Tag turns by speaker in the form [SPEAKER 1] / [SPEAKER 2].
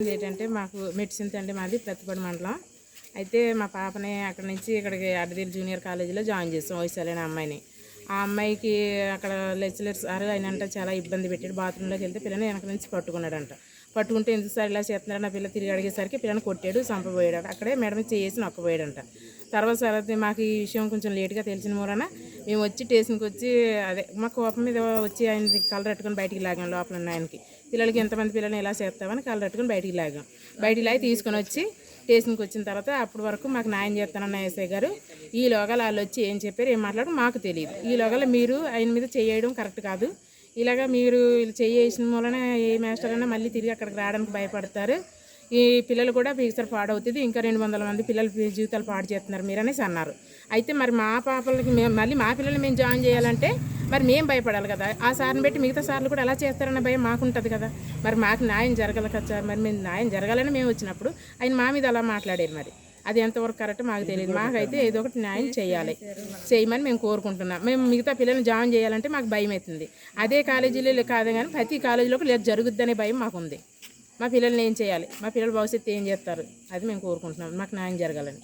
[SPEAKER 1] ఏంటంటే మాకు మెడిసిన్స్ అండి మాది ప్రతిపడి మండలం. అయితే మా పాపని అక్కడ నుంచి ఇక్కడికి అడ్డదిల్ జూనియర్ కాలేజీలో జాయిన్ చేస్తాం వయసులైన అమ్మాయిని. ఆ అమ్మాయికి అక్కడ లెక్చరర్ సార్ ఆయన అంటే చాలా ఇబ్బంది పెట్టాడు. బాత్రూంలోకి వెళ్తే పిల్లని వెనక నుంచి పట్టుకున్నాడంట. పట్టుకుంటే ఎందుకు సార్ ఇలా చేస్తున్నాడు? నా పిల్ల తిరిగి అడిగేసరికి పిల్లని కొట్టాడు చంపబోయాడు అక్కడే మేడం చేసి నొక్కబోయాడంట తర్వాత తర్వాత మాకు ఈ విషయం కొంచెం లేట్గా తెలిసిన మూలన మేము వచ్చి స్టేషన్కి వచ్చి అదే మా కోపం మీద వచ్చి ఆయన కలర్ పెట్టుకొని బయటికి లాగాం లోపల ఉన్న ఆయనకి. పిల్లలకి ఎంతమంది పిల్లల్ని ఎలా చేస్తామని కలర్ పెట్టుకొని బయటికి లాగాం. బయటికి లాగి తీసుకొని వచ్చి స్టేషన్కి వచ్చిన తర్వాత అప్పటి వరకు మాకు న్యాయం చేస్తానన్న ఎస్ఐ గారు ఈ లోగాలు వాళ్ళు వచ్చి ఏం చెప్పారు ఏం మాట్లాడడం మాకు తెలియదు. ఈ లోగాలు మీరు ఆయన మీద చేయడం కరెక్ట్ కాదు. ఇలాగా మీరు చేసిన మూలన ఏ మాస్టర్ అయినా మళ్ళీ తిరిగి అక్కడికి రావడానికి భయపడతారు. ఈ పిల్లలు కూడా ఫ్యూచర్ పాడవుతుంది. ఇంకా రెండు వందల మంది పిల్లలు జీవితాలు పాడు చేస్తున్నారు మీరు అనేసి అన్నారు. అయితే మరి మా పాపలకి మేము మళ్ళీ మా పిల్లల్ని మేము జాయిన్ చేయాలంటే మరి మేము భయపడాలి కదా. ఆ సార్ని పెట్టి మిగతా సార్లు కూడా ఎలా చేస్తారన్న భయం మాకుంటుంది కదా. మరి మాకు న్యాయం జరగాలి కదా సార్. మరి మేము న్యాయం జరగాలని మేము వచ్చినప్పుడు ఆయన మా మీద అలా మాట్లాడారు మరి. అది ఎంతవరకు కరెక్ట్ మాకు తెలియదు. మాకైతే ఏదో ఒకటి న్యాయం చేయాలి. చేయమని మేము కోరుకుంటున్నాం. మేము మిగతా పిల్లల్ని జాయిన్ చేయాలంటే మాకు భయం అవుతుంది అదే కాలేజీలో కాదు కానీ ప్రతి కాలేజీలోకి లేదు జరుగుద్దనే భయం మాకుంది. మా పిల్లల్ని ఏం చేయాలి? మా పిల్లల భవిష్యత్తు ఏం చేస్తారు? అది మేము కోరుకుంటున్నాం. మాకు న్యాయం జరగాలని.